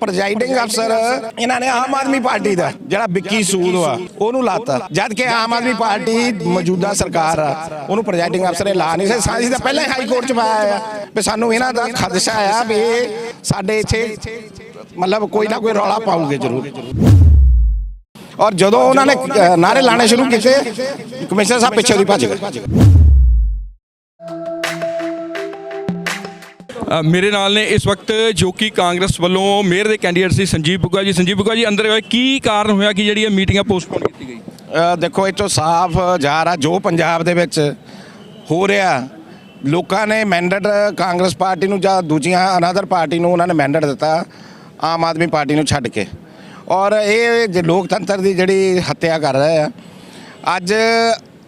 Presiding ਅਫਸਰ ਇਹਨਾਂ ਨੇ ਆਮ ਆਦਮੀ ਪਾਰਟੀ ਦਾ ਜਿਹੜਾ ਵਿੱਕੀ ਸੂਦ ਆ ਉਹਨੂੰ ਲਾਤਾ। ਜਦ ਕਿ ਆਮ ਆਦਮੀ ਪਾਰਟੀ ਮੌਜੂਦਾ ਸਰਕਾਰ ਆ ਉਹਨੂੰ ਪ੍ਰੈਜ਼ਾਈਡਿੰਗ ਅਫਸਰ ਨੇ ਲਾ ਨਹੀਂ ਸੀ ਤਾਂ ਪਹਿਲਾਂ ਹਾਈ ਕੋਰਟ ਚ ਪਾਇਆ ਆ। ਵੀ ਸਾਨੂੰ ਇਹਨਾਂ ਦਾ ਖਦਸ਼ਾ ਆ ਵੀ ਸਾਡੇ ਇੱਥੇ ਮਤਲਬ ਕੋਈ ਨਾ ਕੋਈ ਰੌਲਾ ਪਾਉਗੇ ਜ਼ਰੂਰ। ਔਰ ਜਦੋਂ ਉਹਨਾਂ ਨੇ ਨਾਰੇ ਲਾਣੇ ਸ਼ੁਰੂ ਕੀਤੇ ਕਮਿਸ਼ਨਰ ਸਾਹਿਬ ਪਿੱਛੇ ਦੀ ਭੱਜ ਗਏ। ਮੇਰੇ ਨਾਲ ਨੇ ਇਸ ਵਕਤ ਜੋ ਕਿ ਕਾਂਗਰਸ ਵੱਲੋਂ ਮੇਅਰ ਦੇ ਕੈਂਡੀਡੇਟ ਸੀ ਸੰਜੀਵ ਬੁੱਗਾ ਜੀ। ਸੰਜੀਵ ਬੁੱਗਾ ਜੀ, ਅੰਦਰ ਹੋਏ ਕੀ ਕਾਰਨ ਹੋਇਆ ਕਿ ਜਿਹੜੀ ਇਹ ਮੀਟਿੰਗਾਂ ਪੋਸਟਪੋਨ ਕੀਤੀ ਗਈ ਦੇਖੋ, ਇਹ ਤੋਂ ਸਾਫ਼ ਜ਼ਾਹਰ ਆ ਜੋ ਪੰਜਾਬ ਦੇ ਵਿੱਚ ਹੋ ਰਿਹਾ, ਲੋਕਾਂ ਨੇ ਮੈਂਡੇਟ ਕਾਂਗਰਸ ਪਾਰਟੀ ਨੂੰ ਜਾਂ ਦੂਜੀਆਂ ਅਨਾਦਰ ਪਾਰਟੀ ਨੂੰ ਉਹਨਾਂ ਨੇ ਮੈਂਡੇਟ ਦਿੱਤਾ, ਆਮ ਆਦਮੀ ਪਾਰਟੀ ਨੂੰ ਛੱਡ ਕੇ। ਔਰ ਇਹ ਜੇ ਲੋਕਤੰਤਰ ਦੀ ਜਿਹੜੀ ਹੱਤਿਆ ਕਰ ਰਹੇ ਆ, ਅੱਜ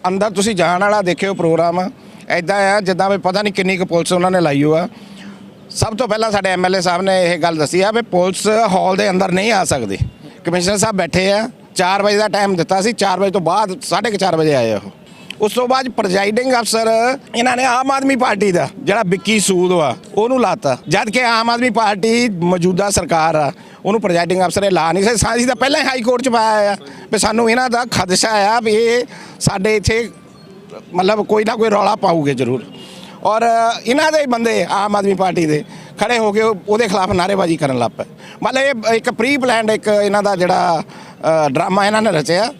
ਅੰਦਰ ਤੁਸੀਂ ਜਾਣ ਵਾਲਾ ਦੇਖਿਓ ਪ੍ਰੋਗਰਾਮ ਐਦਾਂ ਆ, ਜਿੱਦਾਂ ਵੀ ਪਤਾ ਨਹੀਂ ਕਿੰਨੀ ਕੁ ਪੁਲਿਸ ਉਹਨਾਂ ਨੇ ਲਾਈ ਹੋ ਆ ਸਭ ਤੋਂ ਪਹਿਲਾਂ ਸਾਡੇ ਐਮਐਲਏ ਸਾਹਿਬ ਨੇ ਇਹ ਗੱਲ ਦੱਸੀ ਆ ਵੀ ਪੁਲਿਸ ਹਾਲ ਦੇ ਅੰਦਰ ਨਹੀਂ ਆ ਸਕਦੀ। ਕਮਿਸ਼ਨਰ ਸਾਹਿਬ ਬੈਠੇ ਆ 4 ਵਜੇ ਦਾ ਟਾਈਮ ਦਿੱਤਾ ਸੀ 4 ਵਜੇ ਤੋਂ ਬਾਅਦ 4:30 ਵਜੇ ਆਏ ਉਹ। ਉਸ ਤੋਂ ਬਾਅਦ ਪ੍ਰੈਜ਼ਾਈਡਿੰਗ ਅਫਸਰ ਇਹਨਾਂ ਨੇ ਆਮ ਆਦਮੀ ਪਾਰਟੀ ਦਾ, ਜਿਹੜਾ ਵਿੱਕੀ ਸੂਦ ਆ ਉਹਨੂੰ ਲਾਤਾ। ਜਦ ਕਿ ਆਮ ਆਦਮੀ ਪਾਰਟੀ ਮੌਜੂਦਾ ਸਰਕਾਰ ਆ, ਉਹਨੂੰ ਪ੍ਰੈਜ਼ਾਈਡਿੰਗ ਅਫਸਰ ਇਹ ਲਾ ਨਹੀਂ ਸੀ। ਸਾਂਸੀ ਤਾਂ ਪਹਿਲਾਂ ਹੀ ਹਾਈ ਕੋਰਟ ਚ ਪਾਇਆ ਆ ਵੀ ਸਾਨੂੰ ਇਹਨਾਂ ਦਾ ਖਦਸ਼ਾ ਆ ਵੀ ਇਹ ਸਾਡੇ ਇੱਥੇ ਮਤਲਬ ਕੋਈ ਨਾ ਕੋਈ ਰੌਲਾ ਪਾਉਗੇ ਜ਼ਰੂਰ। ਔਰ ਇਹਨਾਂ ਦੇ ਬੰਦੇ ਆਮ ਆਦਮੀ ਪਾਰਟੀ ਦੇ ਖੜੇ ਹੋ ਕੇ ਉਹ- ਉਹਦੇ ਖਿਲਾਫ ਨਾਅਰੇਬਾਜ਼ੀ ਕਰਨ ਲੱਗ ਪਏ। ਮਤਲਬ ਇਹ ਇੱਕ ਪ੍ਰੀ ਪਲਾਨਡ ਇੱਕ ਇਹਨਾਂ ਦਾ ਜਿਹੜਾ ਡਰਾਮਾ ਇਹਨਾਂ ਨੇ ਰਚਿਆ।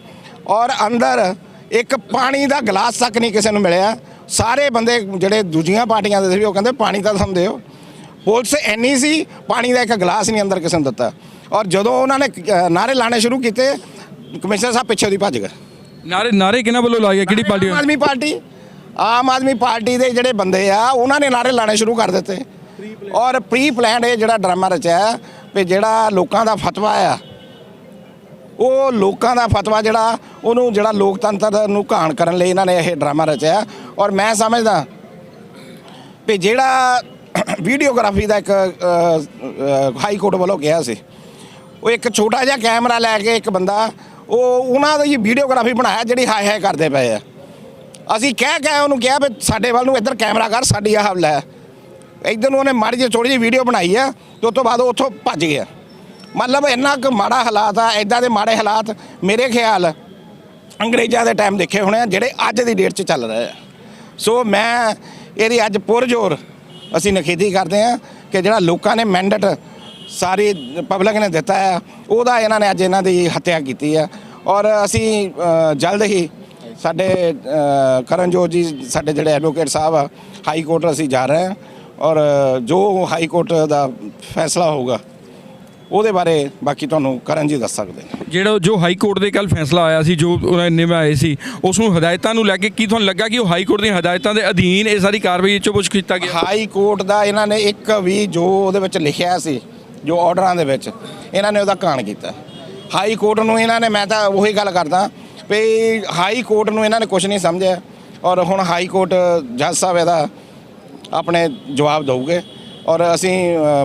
ਔਰ ਅੰਦਰ ਇੱਕ ਪਾਣੀ ਦਾ ਗਲਾਸ ਤੱਕ ਨਹੀਂ ਕਿਸੇ ਨੂੰ ਮਿਲਿਆ। ਸਾਰੇ ਬੰਦੇ ਜਿਹੜੇ ਦੂਜੀਆਂ ਪਾਰਟੀਆਂ ਦੇ ਸੀ ਉਹ ਕਹਿੰਦੇ ਪਾਣੀ ਤਾਂ ਸਾਨੂੰ ਦਿਓ। ਪੁਲਿਸ ਇੰਨੀ ਸੀ ਪਾਣੀ ਦਾ ਇੱਕ ਗਲਾਸ ਨਹੀਂ ਅੰਦਰ ਕਿਸੇ ਨੂੰ ਦਿੱਤਾ। ਔਰ ਜਦੋਂ ਉਹਨਾਂ ਨੇ ਅ, ਨਾਅਰੇ ਲਾਣੇ ਸ਼ੁਰੂ ਕੀਤੇ ਕਮਿਸ਼ਨਰ ਸਾਹਿਬ ਪਿੱਛੇ ਦੀ ਭੱਜ ਗਏ। ਨਾਰੇ ਨਾਰੇ ਕਿਹਨਾਂ ਵੱਲੋਂ ਲਾਏ ਕਿਹੜੀ party Aam Aadmi party. Aam Aadmi party ਦੇ ਜਿਹੜੇ ਬੰਦੇ ਆ, ਉਹਨਾਂ ਨੇ ਨਾਰੇ ਲਾਣੇ ਸ਼ੁਰੂ ਕਰ ਦਿੱਤੇ। ਔਰ ਪ੍ਰੀ ਪਲਾਨਡ ਇਹ ਜਿਹੜਾ ਡਰਾਮਾ ਰਚਿਆ ਵੀ ਜਿਹੜਾ ਲੋਕਾਂ ਦਾ ਫਤਵਾ ਆ, ਉਹ ਲੋਕਾਂ ਦਾ ਫਤਵਾ ਜਿਹੜਾ, ਉਹਨੂੰ ਜਿਹੜਾ ਲੋਕਤੰਤਰ ਨੂੰ ਘਾਣ ਕਰਨ ਲਈ ਇਹਨਾਂ ਨੇ ਇਹ ਡਰਾਮਾ ਰਚਿਆ ਔਰ ਮੈਂ ਸਮਝਦਾ ਵੀ ਜਿਹੜਾ ਵੀਡੀਓਗ੍ਰਾਫੀ ਦਾ ਇੱਕ ਹਾਈ ਕੋਰਟ ਵੱਲੋਂ ਕਿਹਾ ਸੀ, ਉਹ ਇੱਕ ਛੋਟਾ ਜਿਹਾ ਕੈਮਰਾ ਲੈ ਕੇ ਇੱਕ ਬੰਦਾ, ਉਹ ਉਹਨਾਂ ਦੀ ਵੀਡੀਓਗ੍ਰਾਫੀ ਬਣਾਇਆ ਜਿਹੜੀ ਹਾਈ ਹਾਈ ਕਰਦੇ ਪਏ ਆ। ਅਸੀਂ ਕਹਿ ਕਹਿ ਉਹਨੂੰ ਕਿਹਾ ਵੀ ਸਾਡੇ ਵੱਲ ਨੂੰ ਇੱਧਰ ਕੈਮਰਾ ਕਰ, ਸਾਡੀ ਆਹ ਹੈ ਇੱਧਰ ਨੂੰ ਉਹਨੇ ਮਾੜੀ ਜਿਹੀ ਥੋੜੀ ਜਿਹੀ ਵੀਡੀਓ ਬਣਾਈ ਆ, ਤੇ ਉਸ ਤੋਂ ਬਾਅਦ ਉਹ ਉੱਥੋਂ ਭੱਜ ਗਿਆ। ਮਤਲਬ ਇੰਨਾ ਕੁ ਮਾੜਾ ਹਾਲਾਤ ਆ ਇਦਾਂ ਦੇ ਮਾੜੇ ਹਾਲਾਤ ਮੇਰੇ ਖਿਆਲ ਅੰਗਰੇਜ਼ਾਂ ਦੇ ਟਾਈਮ ਦੇਖੇ ਹੋਣੇ ਆ, ਜਿਹੜੇ ਅੱਜ ਦੀ ਡੇਟ 'ਚ ਚੱਲ ਰਹੇ ਆ। ਸੋ ਮੈਂ ਇਹਦੀ ਅੱਜ ਪੁਰਜੋਰ ਅਸੀਂ ਨਖੇਦੀ ਕਰਦੇ ਆ ਕਿ ਜਿਹੜਾ ਲੋਕਾਂ ਨੇ ਮੈਂਡੇਟ ਸਾਰੀ ਪਬਲਿਕ ਨੇ ਦਿੱਤਾ ਹੈ ਉਹਦਾ ਇਹਨਾਂ ਨੇ ਅੱਜ ਇਹਨਾਂ ਦੀ ਹੱਤਿਆ ਕੀਤੀ ਹੈ ਔਰ ਅਸੀਂ ਜਲਦ ਹੀ ਸਾਡੇ ਕਰਨਜੋਤ ਜੀ ਸਾਡੇ ਜਿਹੜੇ ਐਡਵੋਕੇਟ ਸਾਹਿਬ ਆ ਹਾਈ ਕੋਰਟ ਅਸੀਂ ਜਾ ਰਹੇ ਹਾਂ ਔਰ ਜੋ ਹਾਈ ਕੋਰਟ ਦਾ ਫੈਸਲਾ ਹੋਊਗਾ ਉਹਦੇ ਬਾਰੇ ਬਾਕੀ ਤੁਹਾਨੂੰ ਕਰਨ ਜੀ ਦੱਸ ਸਕਦੇ ਨੇ। ਜਿਹੜਾ ਜੋ ਹਾਈ ਕੋਰਟ ਦੇ ਕੱਲ ਫੈਸਲਾ ਆਇਆ ਸੀ ਜੋ ਉਹਨਾਂ ਨੇ ਨਿਭਾਏ ਸੀ ਉਸ ਨੂੰ ਹਦਾਇਤਾਂ ਨੂੰ ਲੈ ਕੇ ਕੀ ਤੁਹਾਨੂੰ ਲੱਗਾ ਕਿ ਉਹ ਹਾਈ ਕੋਰਟ ਦੀਆਂ ਹਦਾਇਤਾਂ ਦੇ ਅਧੀਨ ਇਹ ਸਾਰੀ ਕਾਰਵਾਈ ਚੋਂ ਕੁਝ ਕੀਤਾ ਗਿਆ? ਹਾਈ ਕੋਰਟ ਦਾ ਇਹਨਾਂ ਨੇ ਇੱਕ ਵੀ ਜੋ ਉਹਦੇ ਵਿੱਚ ਲਿਖਿਆ ਸੀ ਜੋ ਆਰਡਰਾਂ ਦੇ ਵਿੱਚ ਇਹਨਾਂ ਨੇ ਉਹਦਾ ਕਾਣ ਕੀਤਾ। ਹਾਈ ਕੋਰਟ ਨੂੰ ਇਹਨਾਂ ਨੇ ਮੈਂ ਤਾਂ ਉਹੀ ਗੱਲ ਕਰਦਾ ਵੀ ਹਾਈ ਕੋਰਟ ਨੂੰ ਇਹਨਾਂ ਨੇ ਕੁਝ ਨਹੀਂ ਸਮਝਿਆ ਔਰ ਹੁਣ ਹਾਈ ਕੋਰਟ ਜੱਜ ਸਾਹਿਬ ਇਹਦਾ ਆਪਣੇ ਜਵਾਬ ਦਊਗੇ ਔਰ ਅਸੀਂ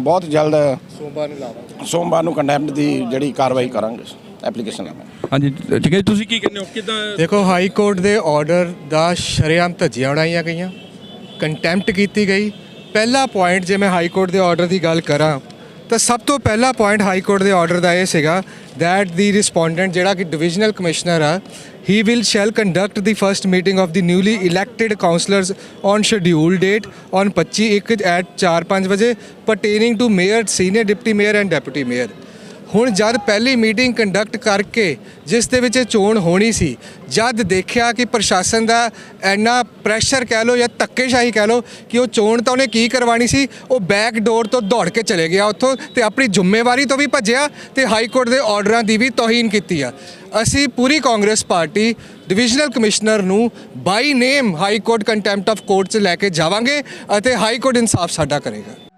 ਬਹੁਤ ਜਲਦ ਸੋਮਵਾਰ ਨੂੰ ਲਾਵਾਂਗੇ। ਸੋਮਵਾਰ ਨੂੰ ਕੰਡੈਮਡ ਦੀ ਜਿਹੜੀ ਕਾਰਵਾਈ ਕਰਾਂਗੇ ਐਪਲੀਕੇਸ਼ਨ ਲਾਵਾਂਗੇ। ਹਾਂਜੀ ਠੀਕ ਹੈ ਤੁਸੀਂ ਕੀ ਕਹਿੰਦੇ ਹੋ? ਕਿਦਾਂ ਦੇਖੋ ਹਾਈ ਕੋਰਟ ਦੇ ਆਰਡਰ ਦਾ ਸ਼ਰੇਆਮ ਧੱਜੀਆਂ ਉਡਾਈਆਂ ਗਈਆਂ। ਕੰਟੈਂਪਟ ਕੀਤੀ ਗਈ। ਪਹਿਲਾ ਪੁਆਇੰਟ ਜੇ ਮੈਂ ਹਾਈ ਕੋਰਟ ਦੇ ਆਰਡਰ ਦੀ ਗੱਲ ਕਰਾਂ ਤਾਂ ਸਭ ਤੋਂ ਪਹਿਲਾ ਪੁਆਇੰਟ ਹਾਈ ਕੋਰਟ ਦੇ ਆਰਡਰ ਦਾ ਇਹ ਸੀਗਾ that the respondent ਜਿਹੜਾ ਕਿ ਡਿਵੀਜ਼ਨਲ ਕਮਿਸ਼ਨਰ ਆ he will shall conduct the first meeting of the newly elected councillors on scheduled date on 25 ਇੱਕ at 4-5 ਵਜੇ pertaining to mayor senior deputy mayor and deputy mayor ਹੁਣ ਜਦ ਪਹਿਲੀ meeting conduct ਕਰਕੇ ਜਿਸ ਦੇ ਵਿੱਚ ਚੋਣ ਹੋਣੀ ਸੀ, ਜਦ ਦੇਖਿਆ ਕਿ ਪ੍ਰਸ਼ਾਸਨ ਦਾ ਇੰਨਾ ਪ੍ਰੈਸ਼ਰ ਕਹਿ ਲਓ ਜਾਂ ਧੱਕੇਸ਼ਾਹੀ ਕਹਿ ਲਓ ਕਿ ਉਹ ਚੋਣ ਤਾਂ ਉਹਨੇ ਕੀ ਕਰਵਾਣੀ ਸੀ, ਉਹ ਬੈਕ ਡੋਰ ਤੋਂ ਦੌੜ ਕੇ ਚਲੇ ਗਿਆ ਉੱਥੋਂ ਤੇ ਆਪਣੀ ਜ਼ਿੰਮੇਵਾਰੀ ਤੋਂ ਵੀ ਭੱਜਿਆ ਤੇ ਹਾਈ ਕੋਰਟ ਦੇ ਆਰਡਰਾਂ ਦੀ ਵੀ ਤੋਹੀਨ ਕੀਤੀ ਆ। ਅਸੀਂ ਪੂਰੀ ਕਾਂਗਰਸ ਪਾਰਟੀ ਡਿਵੀਜ਼ਨਲ ਕਮਿਸ਼ਨਰ ਨੂੰ by name high court contempt of court 'ਚ ਲੈ ਕੇ ਜਾਵਾਂਗੇ ਅਤੇ ਹਾਈ ਕੋਰਟ ਇਨਸਾਫ ਸਾਡਾ ਕਰੇਗਾ।